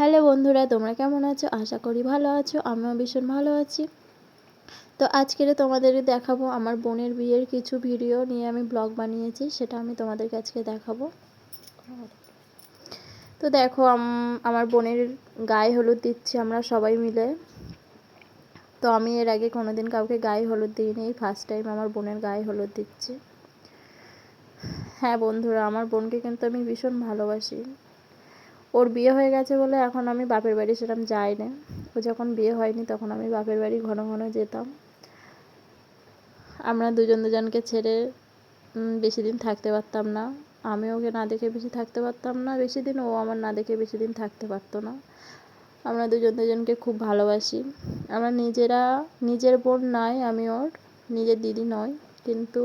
Hello বন্ধুরা, তোমরা কেমন আছো? আশা করি ভালো আছো, আমিও ভীষণ ভালো আছি। তো আজকের তোমাদের দেখাবো আমার বোনের বিয়ের কিছু ভিডিও নিয়ে আমি ব্লগ বানিয়েছি, সেটা আমি তোমাদেরকে আজকে দেখাবো। তো দেখো আমার বোনের গায়ে হলুদ দিচ্ছি আমরা সবাই মিলে। তো আমি এর আগে কোনোদিন কাউকে গায়ে হলুদ দিইনি ফার্স্ট টাইম আমার বোনের গায়ে হলুদ দিচ্ছি। হ্যাঁ বন্ধুরা, আমার বোনকে কিন্তু আমি ভীষণ ভালোবাসি। ওর বিয়ে হয়ে গেছে বলে এখন আমি বাপের বাড়ি সেরকম যাই না ও যখন বিয়ে হয়নি তখন আমি বাপের বাড়ি ঘন ঘন যেতাম। আমরা দুজন দুজনকে ছেড়ে বেশি দিন থাকতে পারতাম না। আমি ওকে না দেখে বেশি থাকতে পারতাম না। বেশি দিন ও আমার না দেখে বেশি দিন থাকতে পারতো না। আমরা দুজন দুজনকে খুব ভালোবাসি। আমরা নিজেরা, নিজের বোন নয় আমি ওর, নিজের দিদি নয় কিন্তু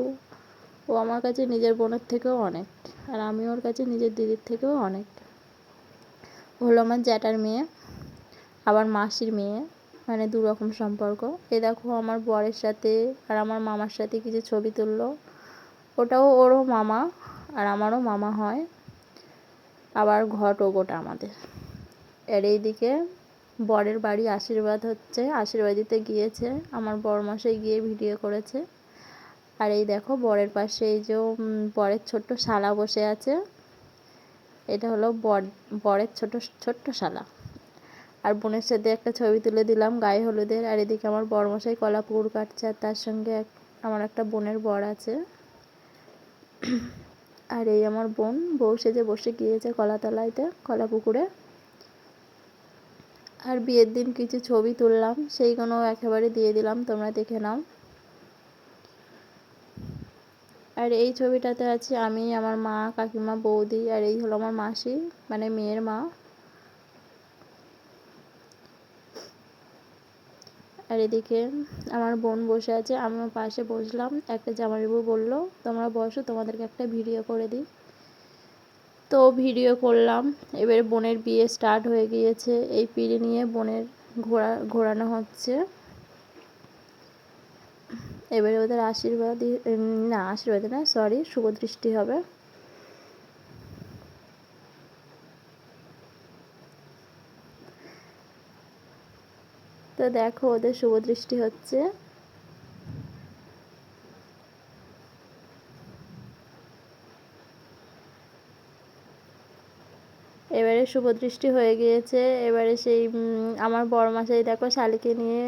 ও আমার কাছে নিজের বোনের থেকেও অনেক। আর আমি ওর কাছে নিজের দিদির থেকেও অনেক। হলো আমার জ্যাঠার মেয়ে, আবার মাসির মেয়ে মানে দু রকম সম্পর্ক। এ দেখো আমার বরের সাথে আর আমার মামার সাথে কিছু ছবি তুললো। ওটাও ওরও মামা আর আমারও মামা হয়। আবার ঘট ও গোটা আমাদের। এর এইদিকে বরের বাড়ি আশীর্বাদ হচ্ছে, আশীর্বাদ দিতে গিয়েছে। আমার বরমাসাই গিয়ে ভিডিও করেছে। আর এই দেখো বরের পাশে এই যে বরের ছোট্ট শালা বসে আছে। এটা হলো বর বরের ছোট, ছোট্ট শালা। আর বোনের সাথে একটা ছবি তুলে দিলাম, গায়ে হলুদের। আর এদিকে আমার বরমশাই কলা পুকুর কাটছে, আর তার সঙ্গে এক আমার একটা বোনের বর আছে। আর এই আমার বোন, বউ সেজে বসে গিয়েছে কলাতলাইতে কলা পুকুরে। আর বিয়ের দিন কিছু ছবি তুললাম সেইগুলো একেবারে দিয়ে দিলাম, তোমরা দেখে নাও। আর এই ছবিটাতে আছে আমি, আমার মা, কাকিমা, বৌদি আর এই হলো আমার মাসি মানে মেয়ের মা। আর এদিকে আমার বোন বসে আছে, আমিও পাশে বসলাম। একটা জামাইবাবু বলল, তোমরা বসো, তোমাদেরকে একটা ভিডিও করে দিই। তো ভিডিও করলাম। এবারে বোনের বিয়ে স্টার্ট হয়ে গিয়েছে। এই পিড়ি নিয়ে বোনের ঘোরা, ঘোরানো হচ্ছে। এবারে ওদের আশীর্বাদই না আশীর্বাদই না সরি শুভদৃষ্টি হবে। তো দেখো ওদের শুভদৃষ্টি হচ্ছে। এবারে শুভদৃষ্টি হয়ে গিয়েছে। এবারে সেই আমার বড় মাসাই দেখো শালিকে নিয়ে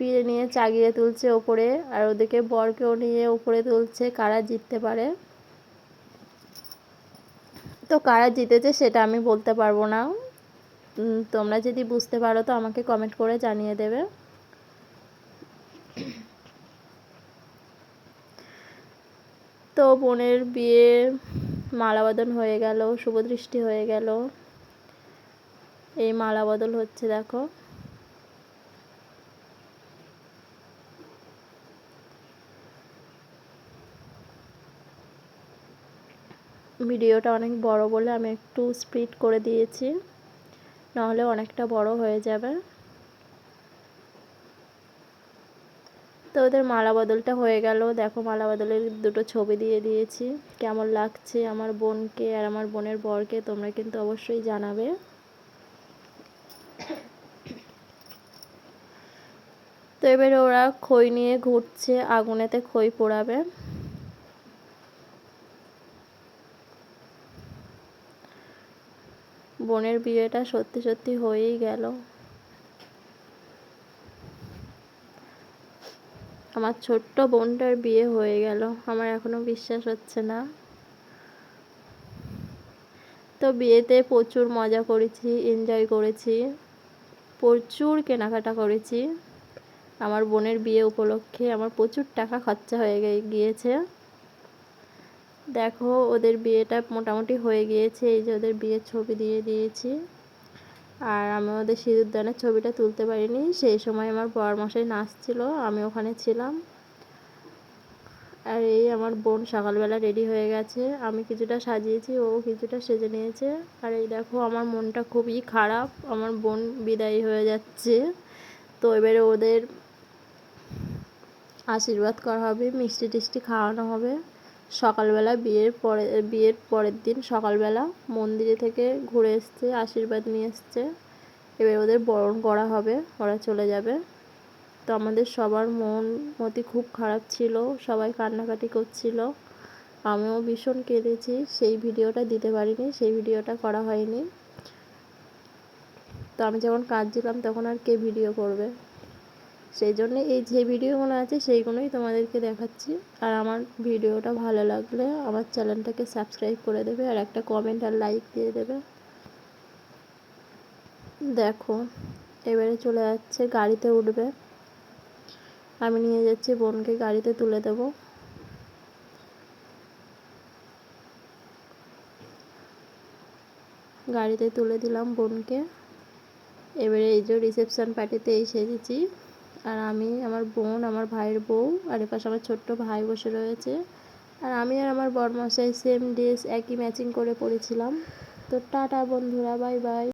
পিড়ে নিয়ে চাগিয়ে তুলছে ওপরে আর ওদিকে বরকেও নিয়ে ওপরে তুলছে কারা জিততে পারে। তো কারা জিতেছে সেটা আমি বলতে পারব না। তোমরা যদি বুঝতে পারো তো আমাকে কমেন্ট করে জানিয়ে দেবে। তো বোনের বিয়ে মালাবদন হয়ে গেল শুভদৃষ্টি হয়ে গেল। এই মালাবদল হচ্ছে, দেখো। ভিডিওটা অনেক বড় বলে আমি একটু স্প্রিড করে দিয়েছি, নাহলে অনেকটা বড় হয়ে যাবে। তো ওদের মালা বদলটা হয়ে গেল। দেখো মালা বদলের দুটো ছবি দিয়ে দিয়েছি। কেমন লাগছে আমার বোনকে আর আমার বোনের বরকে তোমরা কিন্তু অবশ্যই জানাবে। তো এবারে ওরা খই নিয়ে ঘুরছে, আগুনেতে খই পোড়াবে। বোনের বিয়েটা সত্যি সত্যি হয়েই গেল। আমার ছোট্ট বোনটার বিয়ে হয়ে গেল, আমার এখনও বিশ্বাস হচ্ছে না। তো বিয়েতে প্রচুর মজা করেছি এনজয় করেছি, প্রচুর কেনাকাটা করেছি। আমার বোনের বিয়ে উপলক্ষে আমার প্রচুর টাকা খরচা হয়ে গিয়েছে। দেখো, ওদের বিয়েটা মোটামুটি হয়ে গিয়েছে। এই যে ওদের বিয়ের ছবি দিয়ে দিয়েছি। আর আমি ওদের সিঁদুরদানের ছবিটা তুলতে পারিনি। সেই সময় আমার বর মশাই নাচছিল, আমি ওখানে ছিলাম। আর এই আমার বোন সকালবেলা রেডি হয়ে গেছে। আমি কিছুটা সাজিয়েছি, ও কিছুটা সেজে নিয়েছে। আর এই দেখো, আমার মনটা খুবই খারাপ। আমার বোন বিদায়ী হয়ে যাচ্ছে। তো এবারে ওদের আশীর্বাদ করা হবে, মিষ্টি টিষ্টি খাওয়ানো হবে। সকালবেলা বিয়ের পরে, বিয়ের পরের দিন সকালবেলা মন্দিরে থেকে ঘুরে এসছে, আশীর্বাদ নিয়ে এসছে। এবার ওদের বরণ করা হবে, ওরা চলে যাবে। তো আমাদের সবার মন মতি খুব খারাপ ছিল, সবাই কান্নাকাটি করছিল। আমিও ভীষণ কেঁদেছি, সেই ভিডিওটা দিতে পারিনি, সেই ভিডিওটা করা হয়নি। তো আমি যখন কাঁদছিলাম তখন আর কে ভিডিও করবে? সেই জন্য এই যে ভিডিওগুলো আছে সেইগুলোই তোমাদেরকে দেখাচ্ছি। আর আমার ভিডিওটা ভালো লাগলে আমার চ্যানেলটাকে সাবস্ক্রাইব করে দেবে আর একটা কমেন্ট আর লাইক দিয়ে দেবে। দেখো, এবারে চলে যাচ্ছে গাড়িতে উঠবে। আমি নিয়ে যাচ্ছি বোনকে গাড়িতে তুলে দেবো। গাড়িতে তুলে দিলাম বোনকে। এবারে এই যে রিসেপশন পার্টিতে এই সেজেছি আর আমি, আমার বোন, আমার ভাইয়ের বউ, আর এপাশে আমার ছোট্ট ভাই বসে রয়েছে। আর আমি আর আমার বরমশাই সেম ড্রেস একই ম্যাচিং করে পড়েছিলাম। তো টাটা বন্ধুরা বাই বাই